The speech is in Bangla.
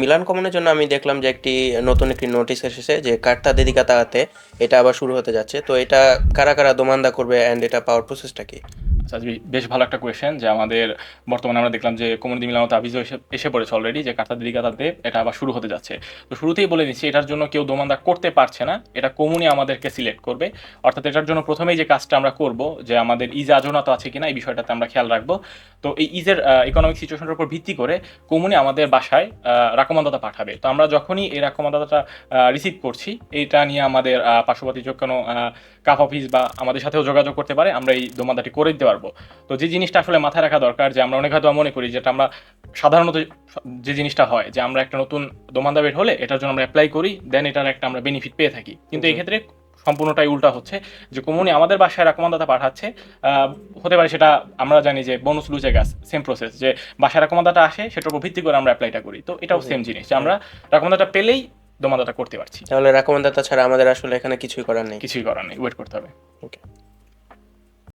মিলান কমনের জন্য আমি দেখলাম যে একটি, নতুন একটি নোটিশ এসেছে যে কার্তা দেদিকাতাতে এটা আবার শুরু হতে যাচ্ছে। তো এটা কারা কারা দোমান্দা করবে অ্যান্ড এটা পাওয়ার প্রসেসটা কি? আচ্ছা বেশ ভালো একটা কোয়েশ্চেন যে আমাদের বর্তমানে আমরা দেখলাম যে কমিউনিটি মিলামত আবিজও এসে পড়েছে অলরেডি যে কার্তা দিদিকাতাতে এটা আবার শুরু হতে যাচ্ছে। তো শুরুতেই বলে দিচ্ছি, এটার জন্য কেউ দোমান্দা করতে পারছে না। এটা কমুনি আমাদেরকে সিলেক্ট করবে। অর্থাৎ এটার জন্য প্রথমেই যে কাজটা আমরা করব যে আমাদের ইজে আজনাত আছে কিনা এই বিষয়টাতে আমরা খেয়াল রাখব। তো এই ইজের ইকোনমিক সিচুয়েশনের উপর ভিত্তি করে কমুনি আমাদের বাসায় রাকমান্দাতা পাঠাবে। তো আমরা যখনই এই রাকমান্দাতাটা রিসিভ করছি এটা নিয়ে আমাদের পার্শ্ববর্তী যে কোনো কাপ অফিস বা আমাদের সাথেও যোগাযোগ করতে পারে আমরা এই দোমান্দাটি করে দিতে পারব। তো যে জিনিসটা আসলে মাথায় রাখা দরকার যে আমরা অনেক হয়তো মনে করি যেটা আমরা সাধারণত যে জিনিসটা হয় যে আমরা একটা নতুন দোমান্দা বের হলে এটার জন্য আমরা অ্যাপ্লাই করি দেন এটার একটা আমরা বেনিফিট পেয়ে থাকি। কিন্তু এই ক্ষেত্রে সম্পূর্ণটাই উল্টা হচ্ছে যে কমুনি আমাদের বাসায় রাকমান্দাতা পাঠাচ্ছে হতে পারে সেটা আমরা জানি যে বোনাস লুচে গাছ সেম প্রসেস যে বাসায় রাকমান্দাটা আসে সেটার উপর ভিত্তি করে আমরা অ্যাপ্লাইটা করি। তো এটাও সেম জিনিস যে আমরা রাকমান্দাটা পেলেই দোমাদাতা করতে পারছি। তাহলে রাকমান্দাতা ছাড়া আমাদের আসলে এখানে কিছুই করার নেই। কিছুই করার নেই ওয়েট করতে হবে। ওকে